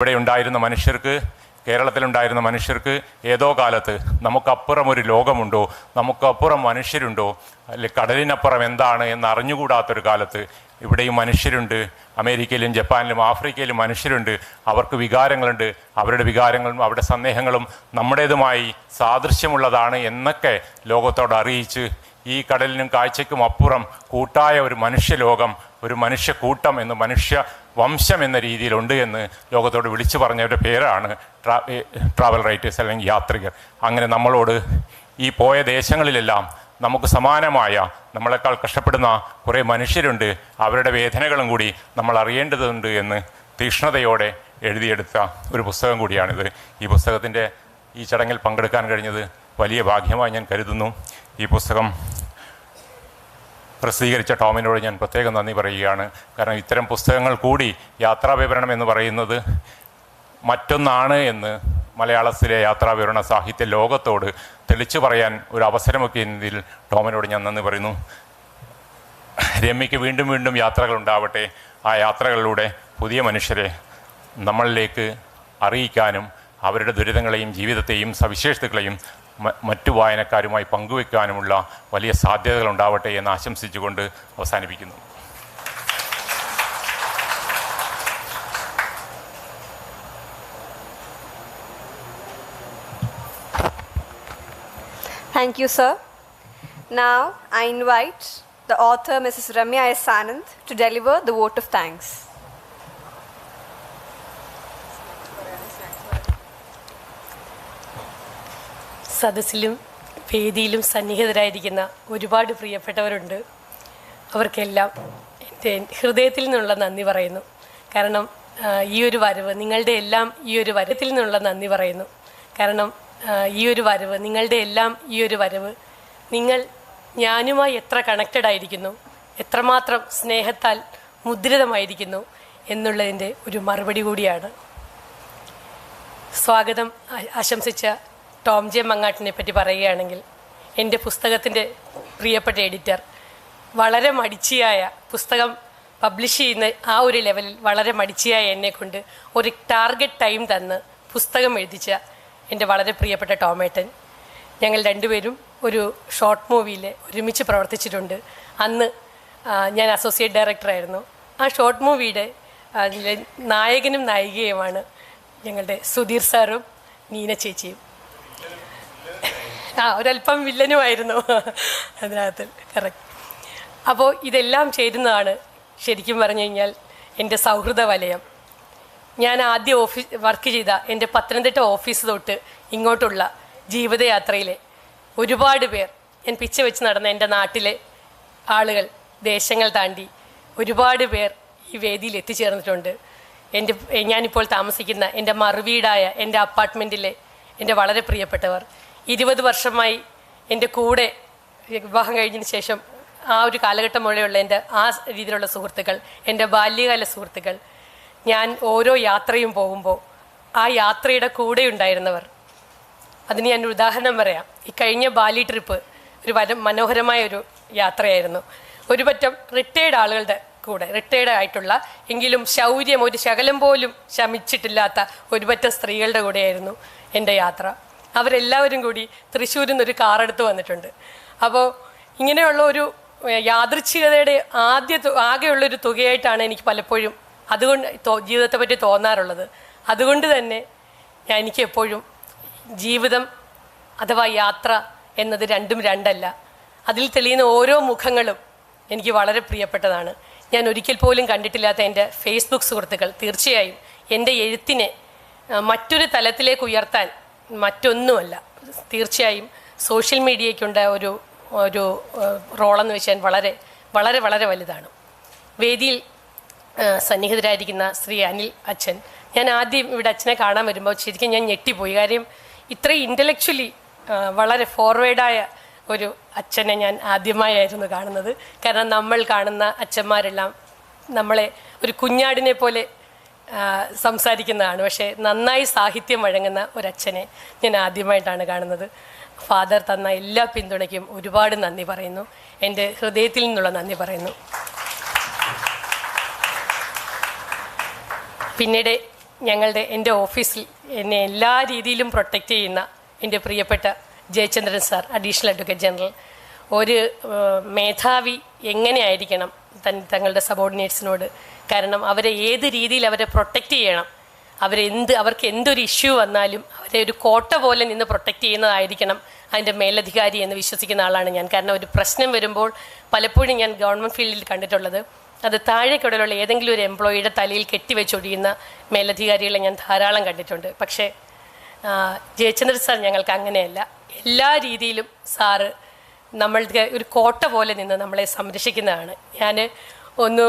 ഇവിടെ ഉണ്ടായിരുന്ന മനുഷ്യർക്ക് കേരളത്തിലുണ്ടായിരുന്ന മനുഷ്യർക്ക് ഏതോ കാലത്ത് നമുക്കപ്പുറം ഒരു ലോകമുണ്ടോ നമുക്കപ്പുറം മനുഷ്യരുണ്ടോ അല്ലെ കടലിനപ്പുറം എന്താണ് എന്ന് അറിഞ്ഞുകൂടാത്തൊരു കാലത്ത് ഇവിടെയും മനുഷ്യരുണ്ട് അമേരിക്കയിലും ജപ്പാനിലും ആഫ്രിക്കയിലും മനുഷ്യരുണ്ട് അവർക്ക് വികാരങ്ങളുണ്ട് അവരുടെ വികാരങ്ങളും അവരുടെ സന്ദേഹങ്ങളും നമ്മുടേതുമായി സാദൃശ്യമുള്ളതാണ് എന്നൊക്കെ ലോകത്തോട് അറിയിച്ച് ഈ കടലിനും കാഴ്ചയ്ക്കും അപ്പുറം കൂട്ടായ ഒരു മനുഷ്യലോകം ഒരു മനുഷ്യക്കൂട്ടം എന്ന് മനുഷ്യ വംശം എന്ന രീതിയിലുണ്ട് എന്ന് ലോകത്തോട് വിളിച്ചു പറഞ്ഞവരുടെ പേരാണ് ട്രാ ട്രാവൽ റൈറ്റേഴ്സ് അല്ലെങ്കിൽ യാത്രികർ. അങ്ങനെ നമ്മളോട് ഈ പോയ ദേശങ്ങളിലെല്ലാം നമുക്ക് സമാനമായ നമ്മളെക്കാൾ കഷ്ടപ്പെടുന്ന കുറേ മനുഷ്യരുണ്ട്. അവരുടെ വേദനകളും കൂടി നമ്മൾ അറിയേണ്ടതുണ്ട് എന്ന് തീക്ഷ്ണതയോടെ എഴുതിയെടുത്ത ഒരു പുസ്തകം കൂടിയാണിത്. ഈ പുസ്തകത്തിന്റെ ഈ ചടങ്ങിൽ പങ്കെടുക്കാൻ കഴിഞ്ഞത് വലിയ ഭാഗ്യമായി ഞാൻ കരുതുന്നു. ഈ പുസ്തകം പ്രസിദ്ധീകരിച്ച ടോമിനോട് ഞാൻ പ്രത്യേകം നന്ദി പറയുകയാണ്. കാരണം ഇത്തരം പുസ്തകങ്ങൾ കൂടി യാത്രാവിവരണം എന്ന് പറയുന്നത് മറ്റൊന്നാണ് എന്ന് മലയാളത്തിലെ യാത്രാവിവരണ സാഹിത്യ ലോകത്തോട് തെളിച്ചു പറയാൻ ഒരു അവസരമൊക്കെ എന്നതിൽ ടോമിനോട് ഞാൻ നന്ദി പറയുന്നു. രമ്യയ്ക്ക് വീണ്ടും വീണ്ടും യാത്രകൾ ഉണ്ടാവട്ടെ. ആ യാത്രകളിലൂടെ പുതിയ മനുഷ്യരെ നമ്മളിലേക്ക് അറിയിക്കാനും അവരുടെ ദുരിതങ്ങളെയും ജീവിതത്തെയും സവിശേഷതകളെയും മറ്റു വായനക്കാരുമായി പങ്കുവെക്കാനുമുള്ള വലിയ സാധ്യതകൾ ഉണ്ടാവട്ടെ എന്ന് ആശംസിച്ചുകൊണ്ട് അവസാനിപ്പിക്കുന്നു Thank you, sir. Now, I invite the author, Mrs. Ramya S. Anand, to deliver the vote of thanks. സദസ്സിലും വേദിയിലും സന്നിഹിതരായിരിക്കുന്ന ഒരുപാട് പ്രിയപ്പെട്ടവരുണ്ട്. അവർക്കെല്ലാം എന്റെ ഹൃദയത്തിൽ നിന്നുള്ള നന്ദി പറയുന്നു. കാരണം ഈ ഒരു വരവ് നിങ്ങളുടെ എല്ലാം ഈ ഒരു വരത്തിൽ നിന്നുള്ള നന്ദി പറയുന്നു. കാരണം ഈ ഒരു വരവ് നിങ്ങളുടെ എല്ലാം ഈ ഒരു വരവ് നിങ്ങൾ ഞാനുമായി എത്ര കണക്റ്റഡ് ആയിരിക്കുന്നു എത്രമാത്രം സ്നേഹത്താൽ മുദ്രിതമായിരിക്കുന്നു എന്നുള്ളതിന്റെ ഒരു മറുപടി കൂടിയാണ്. സ്വാഗതം ആശംസിച്ച ടോം ജെ മങ്ങാട്ടിനെ പറ്റി പറയുകയാണെങ്കിൽ എന്റെ പുസ്തകത്തിന്റെ പ്രിയപ്പെട്ട എഡിറ്റർ വളരെ മടിച്ചിയായ പുസ്തകം പബ്ലിഷ് ചെയ്യുന്ന ആ ഒരു ലെവലിൽ വളരെ മടിച്ചിയായ എന്നെ കൊണ്ട് ഒരു ടാർഗറ്റ് ടൈം തന്ന് പുസ്തകം എഴുതിച്ച എന്റെ വളരെ പ്രിയപ്പെട്ട ടോമേട്ടൻ. ഞങ്ങൾ രണ്ടുപേരും ഒരു ഷോർട്ട് മൂവിയിൽ ഒരുമിച്ച് പ്രവർത്തിച്ചിട്ടുണ്ട്. അന്ന് ഞാൻ അസോസിയേറ്റ് ഡയറക്ടറായിരുന്നു ആ ഷോർട്ട് മൂവിയുടെ നായകനും നായികയുമാണ് ഞങ്ങളുടെ സുധീർ സാറും നീന ചേച്ചിയും. ആ ഒരല്പം വില്ലനുമായിരുന്നു. അതിനകത്ത് കറക്റ്റ് അപ്പോൾ ഇതെല്ലാം ചേരുന്നതാണ് ശരിക്കും പറഞ്ഞു കഴിഞ്ഞാൽ എന്റെ സൗഹൃദ വലയം. ഞാൻ ആദ്യം ഓഫീസ് വർക്ക് ചെയ്ത എന്റെ പത്തനംതിട്ട ഓഫീസ് തൊട്ട് ഇങ്ങോട്ടുള്ള ജീവിതയാത്രയിലെ ഒരുപാട് പേർ ഞാൻ പിച്ച വെച്ച് നടന്ന എന്റെ നാട്ടിലെ ആളുകൾ ദേശങ്ങൾ താണ്ടി ഒരുപാട് പേർ ഈ വേദിയിൽ എത്തിച്ചേർന്നിട്ടുണ്ട്. എന്റെ ഞാനിപ്പോൾ താമസിക്കുന്ന എന്റെ മറുവീടായ എന്റെ അപ്പാർട്ട്മെന്റിലെ എന്റെ വളരെ പ്രിയപ്പെട്ടവർ. ഇരുപത് വർഷമായി എന്റെ കൂടെ വിവാഹം കഴിഞ്ഞതിന് ശേഷം ആ ഒരു കാലഘട്ടം മുഴുവനുള്ള എന്റെ ആ രീതിയിലുള്ള സുഹൃത്തുക്കൾ എന്റെ ബാല്യകാല സുഹൃത്തുക്കൾ ഞാൻ ഓരോ യാത്രയും പോകുമ്പോൾ ആ യാത്രയുടെ കൂടെ ഉണ്ടായിരുന്നവർ. അതിന് ഞാൻ ഒരു ഉദാഹരണം പറയാം. ഈ കഴിഞ്ഞ ബാലി ട്രിപ്പ് ഒരു വര മനോഹരമായ ഒരു യാത്രയായിരുന്നു. ഒരുപറ്റം റിട്ടയേർഡ് ആളുകളുടെ കൂടെ റിട്ടയേർഡ് ആയിട്ടുള്ള എങ്കിലും ശൗര്യം ഒരു ശകലം പോലും ശമിച്ചിട്ടില്ലാത്ത ഒരുപറ്റം സ്ത്രീകളുടെ കൂടെയായിരുന്നു എന്റെ യാത്ര. അവരെല്ലാവരും കൂടി തൃശ്ശൂരിൽ നിന്നൊരു കാറെടുത്ത് വന്നിട്ടുണ്ട്. അപ്പോൾ ഇങ്ങനെയുള്ള ഒരു യാദൃച്ഛികതയുടെ ആദ്യ ആകെയുള്ളൊരു തുകയായിട്ടാണ് എനിക്ക് പലപ്പോഴും അതുകൊണ്ട് ജീവിതത്തെ പറ്റി തോന്നാറുള്ളത്. അതുകൊണ്ട് തന്നെ ഞാൻ എനിക്ക് എപ്പോഴും ജീവിതം അഥവാ യാത്ര എന്നത് രണ്ടും രണ്ടല്ല. അതിൽ തെളിയുന്ന ഓരോ മുഖങ്ങളും എനിക്ക് വളരെ പ്രിയപ്പെട്ടതാണ്. ഞാൻ ഒരിക്കൽ പോലും കണ്ടിട്ടില്ലാത്ത എന്റെ ഫേസ്ബുക്ക് സുഹൃത്തുക്കൾ തീർച്ചയായും എന്റെ എഴുത്തിനെ മറ്റൊരു തലത്തിലേക്ക് ഉയർത്താൻ മറ്റൊന്നുമല്ല. തീർച്ചയായും സോഷ്യൽ മീഡിയയ്ക്കുണ്ട ഒരു ഒരു റോളെന്ന് വെച്ചാൽ വളരെ വളരെ വളരെ വലുതാണ്. വേദിയിൽ സന്നിഹിതരായിരിക്കുന്ന ശ്രീ അനിൽ അച്ഛൻ. ഞാൻ ആദ്യം ഇവിടെ അച്ഛനെ കാണാൻ വരുമ്പോൾ ശരിക്കും ഞാൻ ഞെട്ടിപ്പോയി. കാര്യം ഇത്രയും ഇന്റലക്ച്വലി വളരെ ഫോർവേഡായ ഒരു അച്ഛനെ ഞാൻ ആദ്യമായായിരുന്നു കാണുന്നത്. കാരണം നമ്മൾ കാണുന്ന അച്ഛന്മാരെല്ലാം നമ്മളെ ഒരു കുഞ്ഞാടിനെ പോലെ സംസാരിക്കുന്നതാണ്. പക്ഷേ നന്നായി സാഹിത്യം വഴങ്ങുന്ന ഒരച്ഛനെ ഞാൻ ആദ്യമായിട്ടാണ് കാണുന്നത്. ഫാദർ തന്ന എല്ലാ പിന്തുണയ്ക്കും ഒരുപാട് നന്ദി പറയുന്നു. എന്റെ ഹൃദയത്തിൽ നിന്നുള്ള നന്ദി പറയുന്നു. പിന്നീട് ഞങ്ങളുടെ എന്റെ ഓഫീസിൽ എന്നെ എല്ലാ രീതിയിലും പ്രൊട്ടക്റ്റ് ചെയ്യുന്ന എന്റെ പ്രിയപ്പെട്ട Jayachandran sir additional advocate general. ഒരു മേധാവി എങ്ങനെയായിരിക്കണം? തങ്ങളുടെ സബോർഡിനേറ്റ്സിനോട്. കാരണം അവരെ ഏത് രീതിയിൽ അവരെ പ്രൊട്ടക്റ്റ് ചെയ്യണം. അവരെന്ത് അവർക്ക് എന്തൊരു ഇഷ്യൂ വന്നാലും അവരെ ഒരു കോട്ട പോലെ നിന്ന് പ്രൊട്ടക്റ്റ് ചെയ്യുന്നതായിരിക്കണം അതിന്റെ മേലധികാരി എന്ന് വിശ്വസിക്കുന്ന ആളാണ് ഞാൻ. കാരണം ഒരു പ്രശ്നം വരുമ്പോൾ പലപ്പോഴും ഞാൻ ഗവൺമെന്റ് ഫീൽഡിൽ കണ്ടിട്ടുള്ളത്. അത് താഴെക്കിടയിലുള്ള ഏതെങ്കിലും ഒരു എംപ്ലോയിയുടെ തലയിൽ കെട്ടിവെച്ചൊടിയുന്ന മേലധികാരികളെ ഞാൻ ധാരാളം കണ്ടിട്ടുണ്ട്. പക്ഷേ ജയചന്ദ്രൻ സാർ ഞങ്ങൾക്ക് അങ്ങനെയല്ല. എല്ലാ രീതിയിലും സാറ് നമ്മൾക്ക് ഒരു കോട്ട പോലെ നിന്ന് നമ്മളെ സംരക്ഷിക്കുന്നതാണ്. ഞാൻ ഒന്ന്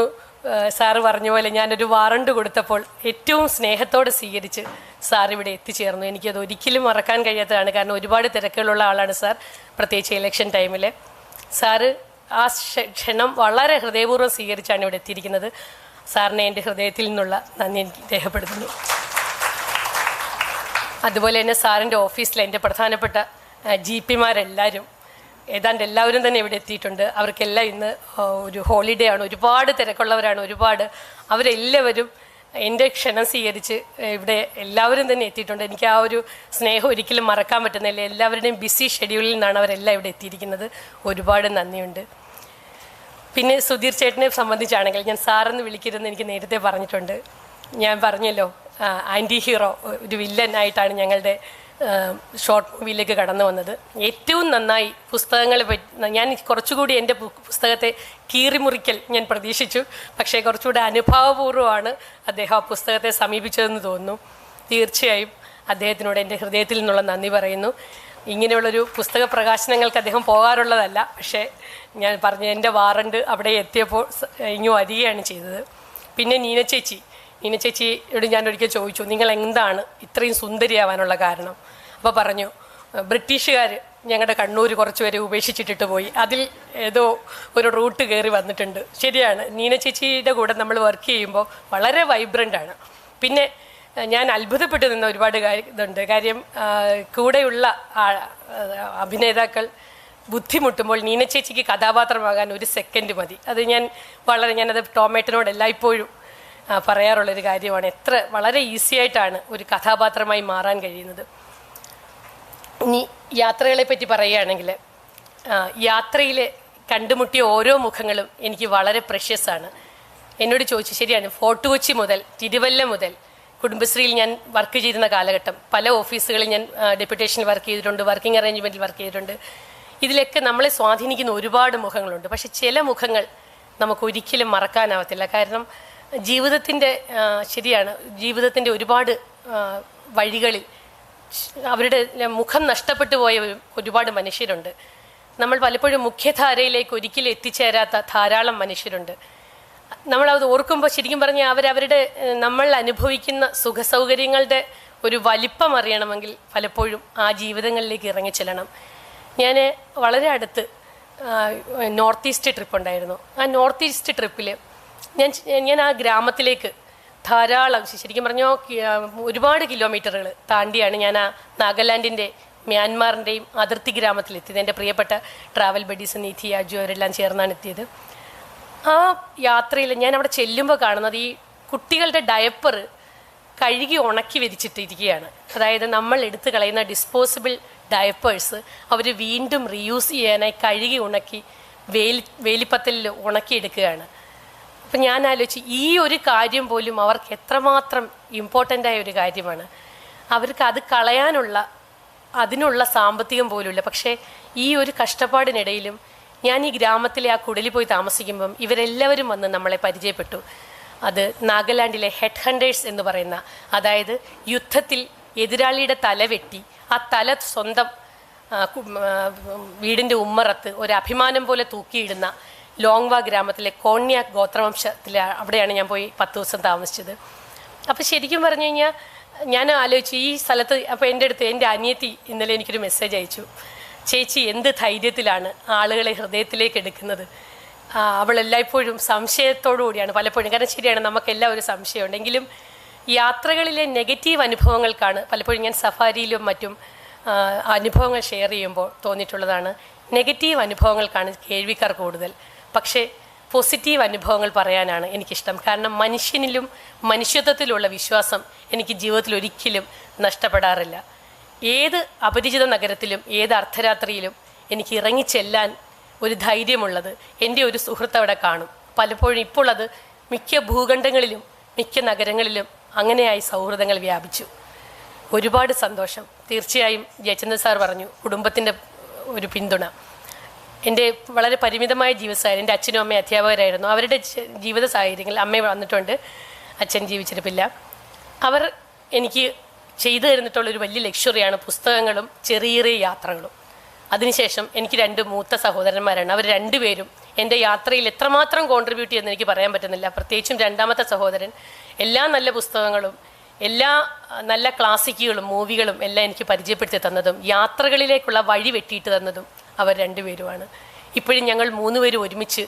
സാറ് പറഞ്ഞ പോലെ ഞാനൊരു വാറണ്ട് കൊടുത്തപ്പോൾ ഏറ്റവും സ്നേഹത്തോടെ സ്വീകരിച്ച് സാർ ഇവിടെ എത്തിച്ചേർന്നു. എനിക്കത് ഒരിക്കലും മറക്കാൻ കഴിയാത്തതാണ്. കാരണം ഒരുപാട് തിരക്കുകളുള്ള ആളാണ് സാർ പ്രത്യേകിച്ച് ഇലക്ഷൻ ടൈമിൽ സാറ് ആ ക്ഷണം വളരെ ഹൃദയപൂർവം സ്വീകരിച്ചാണ് ഇവിടെ എത്തിയിരിക്കുന്നത്. സാറിനെ എന്റെ ഹൃദയത്തിൽ നിന്നുള്ള നന്ദി എനിക്ക് രേഖപ്പെടുത്തുന്നു. അതുപോലെ തന്നെ സാറിന്റെ ഓഫീസിലെ എന്റെ പ്രധാനപ്പെട്ട ജി പിമാരെല്ലാവരും ഏതാണ്ട് എല്ലാവരും തന്നെ ഇവിടെ എത്തിയിട്ടുണ്ട്. അവർക്കെല്ലാം ഇന്ന് ഒരു ഹോളിഡേ ആണ്. ഒരുപാട് തിരക്കുള്ളവരാണ്. ഒരുപാട് അവരെല്ലാവരും എന്റെ ക്ഷണം സ്വീകരിച്ച് ഇവിടെ എല്ലാവരും തന്നെ എത്തിയിട്ടുണ്ട്. എനിക്ക് ആ ഒരു സ്നേഹം ഒരിക്കലും മറക്കാൻ പറ്റുന്നില്ല. എല്ലാവരുടെയും ബിസി ഷെഡ്യൂളിൽ നിന്നാണ് അവരെല്ലാം ഇവിടെ എത്തിയിരിക്കുന്നത്. ഒരുപാട് നന്ദിയുണ്ട്. പിന്നെ സുധീർ ചേട്ടനെ സംബന്ധിച്ചാണെങ്കിൽ ഞാൻ സാറെന്ന് വിളിക്കരുതെന്ന് എനിക്ക് നേരത്തെ പറഞ്ഞിട്ടുണ്ട്. ഞാൻ പറഞ്ഞല്ലോ ആന്റി ഹീറോ ഒരു വില്ലൻ ആയിട്ടാണ് ഞങ്ങളുടെ ഷോർട്ട് മൂവിയിലേക്ക് കടന്നു വന്നത്. ഏറ്റവും നന്നായി പുസ്തകങ്ങളെ പറ്റി ഞാൻ കുറച്ചുകൂടി എന്റെ പുസ്തകത്തെ കീറിമുറിക്കൽ ഞാൻ പ്രതീക്ഷിച്ചു. പക്ഷേ കുറച്ചുകൂടി അനുഭാവപൂർവമാണ് അദ്ദേഹം ആ പുസ്തകത്തെ സമീപിച്ചതെന്ന് തോന്നുന്നു. തീർച്ചയായും അദ്ദേഹത്തിനോട് എന്റെ ഹൃദയത്തിൽ നിന്നുള്ള നന്ദി പറയുന്നു. ഇങ്ങനെയുള്ളൊരു പുസ്തക പ്രകാശനങ്ങൾക്ക് അദ്ദേഹം പോകാറുള്ളതല്ല. പക്ഷേ ഞാൻ പറഞ്ഞ എന്റെ വാറണ്ട് അവിടെ എത്തിയപ്പോൾ ഇങ്ങു വരികയാണ് ചെയ്തത്. പിന്നെ നീന ചേച്ചി നീന ചേച്ചിയോട് ഞാൻ ഒരിക്കൽ ചോദിച്ചു നിങ്ങൾ എന്താണ് ഇത്രയും സുന്ദരിയാവാനുള്ള കാരണം? അപ്പോൾ പറഞ്ഞു ബ്രിട്ടീഷുകാർ ഞങ്ങളുടെ കണ്ണൂർ കുറച്ച് പേരെ ഉപേക്ഷിച്ചിട്ടിട്ട് പോയി. അതിൽ ഏതോ ഒരു റൂട്ട് കയറി വന്നിട്ടുണ്ട്. ശരിയാണ്. നീന ചേച്ചിയുടെ കൂടെ നമ്മൾ വർക്ക് ചെയ്യുമ്പോൾ വളരെ വൈബ്രന്റ് ആണ്. പിന്നെ ഞാൻ അത്ഭുതപ്പെട്ടു നിന്ന ഒരുപാട് ഇതുണ്ട്. കാര്യം കൂടെയുള്ള അഭിനേതാക്കൾ ബുദ്ധിമുട്ടുമ്പോൾ നീന ചേച്ചിക്ക് കഥാപാത്രമാകാൻ ഒരു സെക്കൻഡ് മതി. അത് ഞാൻ വളരെ ഞാനത് ടോമേറ്റിനോട് എല്ലായ്പ്പോഴും പറയാറുള്ളൊരു കാര്യമാണ്. എത്ര വളരെ ഈസി ആയിട്ടാണ് ഒരു കഥാപാത്രമായി മാറാൻ കഴിയുന്നത്. ഇനി യാത്രകളെ പറ്റി പറയുകയാണെങ്കിൽ യാത്രയിൽ കണ്ടുമുട്ടിയ ഓരോ മുഖങ്ങളും എനിക്ക് വളരെ പ്രഷ്യസ് ആണ്. എന്നോട് ചോദിച്ചു ശരിയാണ് ഫോർട്ട് കൊച്ചി മുതൽ തിരുവല്ല മുതൽ കുടുംബശ്രീയിൽ ഞാൻ വർക്ക് ചെയ്തിരുന്ന കാലഘട്ടം പല ഓഫീസുകളിൽ ഞാൻ ഡെപ്യൂട്ടേഷനിൽ വർക്ക് ചെയ്തിട്ടുണ്ട് വർക്കിംഗ് അറേഞ്ച്മെന്റിൽ വർക്ക് ചെയ്തിട്ടുണ്ട്. ഇതിലൊക്കെ നമ്മളെ സ്വാധീനിക്കുന്ന ഒരുപാട് മുഖങ്ങളുണ്ട്. പക്ഷെ ചില മുഖങ്ങൾ നമുക്ക് ഒരിക്കലും മറക്കാനാവത്തില്ല. കാരണം ജീവിതത്തിന്റെ ശരിയാണ് ജീവിതത്തിന്റെ ഒരുപാട് വഴികളിൽ അവരുടെ മുഖം നഷ്ടപ്പെട്ടു പോയ ഒരുപാട് മനുഷ്യരുണ്ട്. നമ്മൾ പലപ്പോഴും മുഖ്യധാരയിലേക്ക് ഒരിക്കലും എത്തിച്ചേരാത്ത ധാരാളം മനുഷ്യരുണ്ട്. നമ്മൾ അത് ഓർക്കുമ്പോൾ ശരിക്കും പറഞ്ഞാൽ അവരവരുടെ നമ്മൾ അനുഭവിക്കുന്ന സുഖസൗകര്യങ്ങളുടെ ഒരു വലിപ്പം അറിയണമെങ്കിൽ പലപ്പോഴും ആ ജീവിതങ്ങളിലേക്ക് ഇറങ്ങിച്ചെല്ലണം ഞാൻ വളരെ അടുത്ത് നോർത്ത് ഈസ്റ്റ് ട്രിപ്പ് ഉണ്ടായിരുന്നു. ആ നോർത്ത് ഈസ്റ്റ് ട്രിപ്പിൽ ഞാൻ ഞാൻ ആ ഗ്രാമത്തിലേക്ക് ധാരാളം ശരിക്കും പറഞ്ഞോ ഒരുപാട് കിലോമീറ്ററുകൾ താണ്ടിയാണ് ഞാൻ ആ നാഗാലാൻഡിന്റെ മ്യാൻമാറിന്റെയും അതിർത്തി ഗ്രാമത്തിലെത്തിയത് എന്റെ പ്രിയപ്പെട്ട ട്രാവൽ ബഡീസ് നീതി അജു അവരെല്ലാം ചേർന്നാണ് എത്തിയത്. ആ യാത്രയിൽ ഞാൻ അവിടെ ചെല്ലുമ്പോൾ കാണുന്നത് ഈ കുട്ടികളുടെ ഡയപ്പർ കഴുകി ഉണക്കി വിരിച്ചിട്ടിരിക്കുകയാണ്. അതായത് നമ്മൾ എടുത്തു കളയുന്ന ഡിസ്പോസിബിൾ ഡയപ്പേഴ്സ് അവർ വീണ്ടും റീയൂസ് ചെയ്യാനായി കഴുകി ഉണക്കി വേലി വേലിപ്പത്തലിൽ ഉണക്കിയെടുക്കുകയാണ്. അപ്പം ഞാൻ ആലോചിച്ച് ഈ ഒരു കാര്യം പോലും അവർക്ക് എത്രമാത്രം ഇമ്പോർട്ടന്റ് ആയ ഒരു കാര്യമാണ്. അവർക്ക് അത് കളയാനുള്ള അതിനുള്ള സാമ്പത്തികം പോലുമില്ല. പക്ഷേ ഈ ഒരു കഷ്ടപ്പാടിനിടയിലും ഞാൻ ഈ ഗ്രാമത്തിലെ ആ കുടലിൽ പോയി താമസിക്കുമ്പം ഇവരെല്ലാവരും വന്ന് നമ്മളെ പരിചയപ്പെട്ടു. അത് നാഗാലാൻഡിലെ ഹെഡ് ഹണ്ടേഴ്സ് എന്ന് പറയുന്ന അതായത് യുദ്ധത്തിൽ എതിരാളിയുടെ തല വെട്ടി ആ തല സ്വന്തം വീടിന്റെ ഉമ്മറത്ത് ഒരു അഭിമാനം പോലെ തൂക്കിയിടുന്ന ലോങ്വ ഗ്രാമത്തിലെ കോണ്യാക് ഗോത്രവംശത്തിലെ അവിടെയാണ് ഞാൻ പോയി പത്ത് ദിവസം താമസിച്ചത്. അപ്പോൾ ശരിക്കും പറഞ്ഞു കഴിഞ്ഞാൽ ഞാൻ ആലോചിച്ചു ഈ സ്ഥലത്ത് അപ്പോൾ എന്റെ അടുത്ത് എന്റെ അനിയത്തി ഇന്നലെ എനിക്കൊരു മെസ്സേജ് അയച്ചു. ചേച്ചി എന്ത് ധൈര്യത്തിലാണ് ആളുകളെ ഹൃദയത്തിലേക്ക് എടുക്കുന്നത്? അവൾ എല്ലായ്പ്പോഴും സംശയത്തോടു കൂടിയാണ് പലപ്പോഴും. കാരണം ശരിയാണ് നമുക്കെല്ലാം ഒരു സംശയമുണ്ടെങ്കിലും യാത്രകളിലെ നെഗറ്റീവ് അനുഭവങ്ങൾക്കാണ് പലപ്പോഴും ഞാൻ സഫാരിയിലും മറ്റും അനുഭവങ്ങൾ ഷെയർ ചെയ്യുമ്പോൾ തോന്നിയിട്ടുള്ളതാണ്. നെഗറ്റീവ് അനുഭവങ്ങൾക്കാണ് കേൾവിക്കാർ കൂടുതൽ. പക്ഷേ പോസിറ്റീവ് അനുഭവങ്ങൾ പറയാനാണ് എനിക്കിഷ്ടം. കാരണം മനുഷ്യനിലും മനുഷ്യത്വത്തിലുള്ള വിശ്വാസം എനിക്ക് ജീവിതത്തിൽ ഒരിക്കലും നഷ്ടപ്പെടാറില്ല. ഏത് അപരിചിത നഗരത്തിലും ഏത് അർദ്ധരാത്രിയിലും എനിക്ക് ഇറങ്ങിച്ചെല്ലാൻ ഒരു ധൈര്യമുള്ളത് എന്റെ ഒരു സുഹൃത്ത് അവിടെ കാണും. പലപ്പോഴും ഇപ്പോൾ അത് മിക്ക ഭൂഖണ്ഡങ്ങളിലും മിക്ക നഗരങ്ങളിലും അങ്ങനെയായി സൗഹൃദങ്ങൾ വ്യാപിച്ചു. ഒരുപാട് സന്തോഷം. തീർച്ചയായും ജയചന്ദ്രൻ സാർ പറഞ്ഞു കുടുംബത്തിന്റെ ഒരു പിന്തുണ. എന്റെ വളരെ പരിമിതമായ ജീവിതസാഹചര്യം എന്റെ അച്ഛനും അമ്മയും അധ്യാപകരായിരുന്നു. അവരുടെ ജീവിത സാഹചര്യങ്ങൾ അമ്മ വന്നിട്ടുണ്ട്. അച്ഛൻ ജീവിച്ചിരിപ്പില്ല. അവർ എനിക്ക് ചെയ്തു തരുന്നിട്ടുള്ളൊരു വലിയ ലക്ഷറിയാണ് പുസ്തകങ്ങളും ചെറിയ ചെറിയ യാത്രകളും. അതിനുശേഷം എനിക്ക് രണ്ട് മൂത്ത സഹോദരന്മാരാണ്. അവർ രണ്ടുപേരും എന്റെ യാത്രയിൽ എത്രമാത്രം കോൺട്രിബ്യൂട്ട് ചെയ്യുമെന്ന് എനിക്ക് പറയാൻ പറ്റുന്നില്ല. പ്രത്യേകിച്ചും രണ്ടാമത്തെ സഹോദരൻ എല്ലാ നല്ല പുസ്തകങ്ങളും എല്ലാ നല്ല ക്ലാസിക്കുകളും മൂവികളും എല്ലാം എനിക്ക് പരിചയപ്പെടുത്തി തന്നതും യാത്രകളിലേക്കുള്ള വഴി വെട്ടിയിട്ട് തന്നതും അവർ രണ്ടുപേരുമാണ്. ഇപ്പോഴും ഞങ്ങൾ മൂന്നുപേരും ഒരുമിച്ച്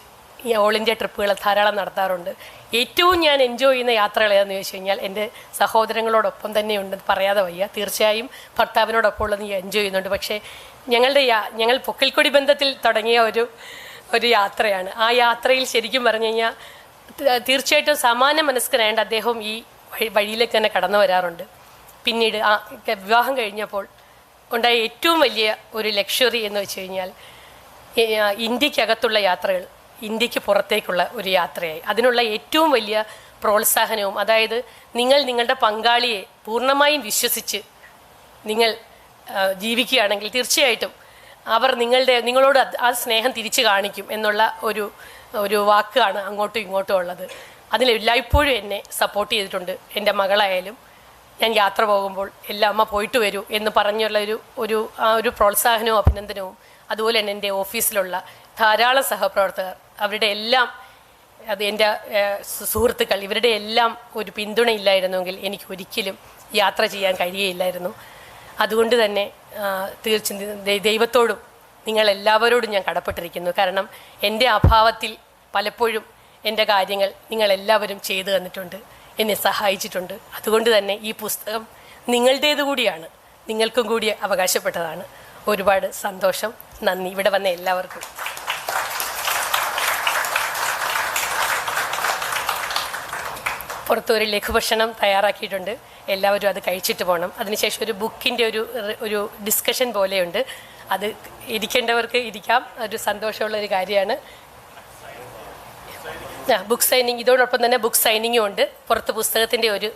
ഈ ഓൾ ഇന്ത്യ ട്രിപ്പുകൾ ധാരാളം നടത്താറുണ്ട്. ഏറ്റവും ഞാൻ എൻജോയ് ചെയ്യുന്ന യാത്രകൾ ഏതെന്ന് ചോദിച്ചു കഴിഞ്ഞാൽ എന്റെ സഹോദരങ്ങളോടൊപ്പം തന്നെയുണ്ട് പറയാതെ വയ്യ. തീർച്ചയായും ഭർത്താവിനോടൊപ്പം ഉള്ളത് ഞാൻ എൻജോയ് ചെയ്യുന്നുണ്ട്. പക്ഷേ ഞങ്ങളുടെ ഞങ്ങൾ പൊക്കിൽക്കൊടി ബന്ധത്തിൽ തുടങ്ങിയ ഒരു ഒരു യാത്രയാണ്. ആ യാത്രയിൽ ശരിക്കും പറഞ്ഞു കഴിഞ്ഞാൽ തീർച്ചയായിട്ടും സമാന മനസ്കനായണ്ട് അദ്ദേഹം ഈ വഴിയിലേക്ക് തന്നെ കടന്നു വരാറുണ്ട്. പിന്നീട് ആ വിവാഹം കഴിഞ്ഞപ്പോൾ ഉണ്ടായ ഏറ്റവും വലിയ ഒരു ലക്ഷറി എന്ന് വെച്ച് കഴിഞ്ഞാൽ ഇന്ത്യക്കകത്തുള്ള യാത്രകൾ ഇന്ത്യയ്ക്ക് പുറത്തേക്കുള്ള ഒരു യാത്രയായി. അതിനുള്ള ഏറ്റവും വലിയ പ്രോത്സാഹനവും അതായത് നിങ്ങൾ നിങ്ങളുടെ പങ്കാളിയെ പൂർണമായും വിശ്വസിച്ച് നിങ്ങൾ ജീവിക്കുകയാണെങ്കിൽ തീർച്ചയായിട്ടും അവർ നിങ്ങളുടെ നിങ്ങളോട് ആ സ്നേഹം തിരിച്ചു കാണിക്കും എന്നുള്ള ഒരു ഒരു വാക്കാണ് അങ്ങോട്ടും ഇങ്ങോട്ടും ഉള്ളത്. അതിൽ എല്ലായ്പ്പോഴും എന്നെ സപ്പോർട്ട് ചെയ്തിട്ടുണ്ട്. എന്റെ മകളായാലും ഞാൻ യാത്ര പോകുമ്പോൾ എല്ലാ അമ്മ പോയിട്ട് വരൂ എന്ന് പറഞ്ഞുള്ള ഒരു ഒരു ആ ഒരു പ്രോത്സാഹനവും അഭിനന്ദനവും അതുപോലെ തന്നെ എന്റെ ഓഫീസിലുള്ള ധാരാളം സഹപ്രവർത്തകർ. അവരുടെ എല്ലാം അത് എന്റെ സുഹൃത്തുക്കൾ ഇവരുടെ എല്ലാം ഒരു പിന്തുണയില്ലായിരുന്നുവെങ്കിൽ എനിക്ക് ഒരിക്കലും യാത്ര ചെയ്യാൻ കഴിയുകയില്ലായിരുന്നു. അതുകൊണ്ട് തന്നെ തീർച്ചയായും ദൈവത്തോടും നിങ്ങളെല്ലാവരോടും ഞാൻ കടപ്പെട്ടിരിക്കുന്നു. കാരണം എന്റെ അഭാവത്തിൽ പലപ്പോഴും എന്റെ കാര്യങ്ങൾ നിങ്ങളെല്ലാവരും ചെയ്തു തന്നിട്ടുണ്ട് എന്നെ സഹായിച്ചിട്ടുണ്ട്. അതുകൊണ്ട് തന്നെ ഈ പുസ്തകം നിങ്ങളുടേത് കൂടിയാണ്. നിങ്ങൾക്കും കൂടി അവകാശപ്പെട്ടതാണ്. ഒരുപാട് സന്തോഷം. നന്ദി. ഇവിടെ വന്ന എല്ലാവർക്കും. പുറത്തൊരു ലഘുഭക്ഷണം തയ്യാറാക്കിയിട്ടുണ്ട്. എല്ലാവരും അത് കഴിച്ചിട്ട് പോകണം അതിനുശേഷം ഒരു ബുക്കിന്റെ ഒരു ഒരു ഡിസ്കഷൻ പോലെയുണ്ട്. അത് ഇരിക്കേണ്ടവർക്ക് ഇരിക്കാം. ഒരു സന്തോഷമുള്ള ഒരു കാര്യമാണ്. ബുക്ക് സൈനിങ് ഇതോടൊപ്പം തന്നെ ബുക്ക് സൈനിങ്ങും ഉണ്ട്. പുറത്ത് പുസ്തകത്തിന്റെ ഒരു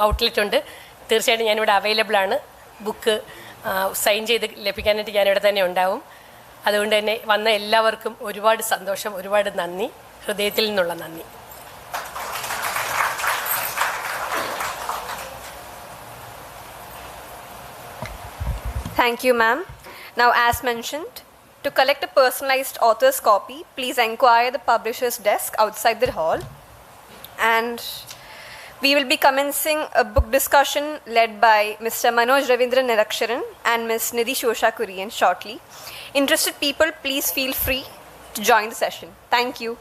ഔട്ട്ലെറ്റ് ഉണ്ട്. തീർച്ചയായിട്ടും ഞാനിവിടെ അവൈലബിൾ ആണ്. ബുക്ക് സൈൻ ചെയ്ത് ലഭിക്കാനായിട്ട് ഞാനിവിടെ തന്നെ ഉണ്ടാവും. അതുകൊണ്ട് തന്നെ വന്ന എല്ലാവർക്കും ഒരുപാട് സന്തോഷം ഒരുപാട് നന്ദി. ഹൃദയത്തിൽ നിന്നുള്ള നന്ദി. Thank you, ma'am. Now, as mentioned, to collect a personalized author's copy, please enquire the publisher's desk outside the hall. And we will be commencing a book discussion led by Mr. Manoj Ravindran Niraksharan and Ms. Nidhi Shosha Kurian shortly. Interested people, please feel free to join the session. Thank you.